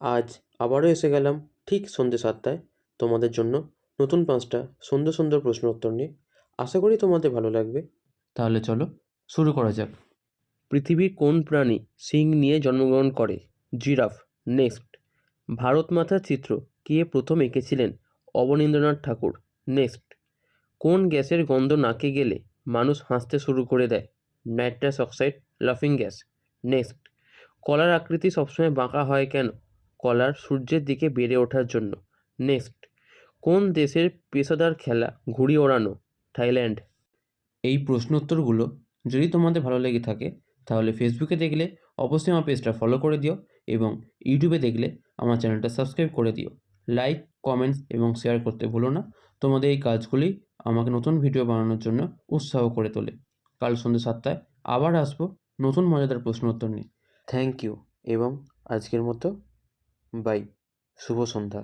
আজ আবারও এসে গেলাম ঠিক সন্ধ্যে সাতটায় তোমাদের জন্য নতুন পাঁচটা সুন্দর সুন্দর প্রশ্ন উত্তর নিয়ে। আশা করি তোমাদের ভালো লাগবে। তাহলে চলো, শুরু করা যাক। পৃথিবীর কোন প্রাণী শিং নিয়ে জন্মগ্রহণ করে? Giraffe, next. ভারত মাতার চিত্র, কে প্রথম এঁকেছিলেন? অবনীন্দ্রনাথ ঠাকুর, নেক্সট। কোন গ্যাসের গন্ধ নাকে গেলে মানুষ হাসতে শুরু করে দেয়? নাইট্রাস অক্সাইড, লাফিং গ্যাস, নেক্সট। কলার আকৃতি সবসময় বাঁকা হয় কেন? কলার সূর্যের দিকে বেড়ে ওঠার জন্য। নেক্সট কোন দেশের পেশাদার খেলা ঘুড়ি ওড়ানো? থাইল্যান্ড। এই প্রশ্ন উত্তরগুলো যদি তোমাদের ভালো লেগে থাকে তাহলে ফেসবুকে দেখলে অবশ্যই আমার পেজটা ফলো করে দিও এবং ইউটিউবে দেখলে আমার চ্যানেলটা সাবস্ক্রাইব করে দিও। লাইক কমেন্টস এবং শেয়ার করতে ভুলো না। তোমাদের এই কাজগুলি আমাকে নতুন ভিডিও বানানোর জন্য উৎসাহ করে তোলে। কাল সন্ধ্যে সাতটায় আবার আসব নতুন মজাদার প্রশ্ন উত্তর নিয়ে। থ্যাংক ইউ এবং আজকের মতো বাই শুভ সন্ধ্যা।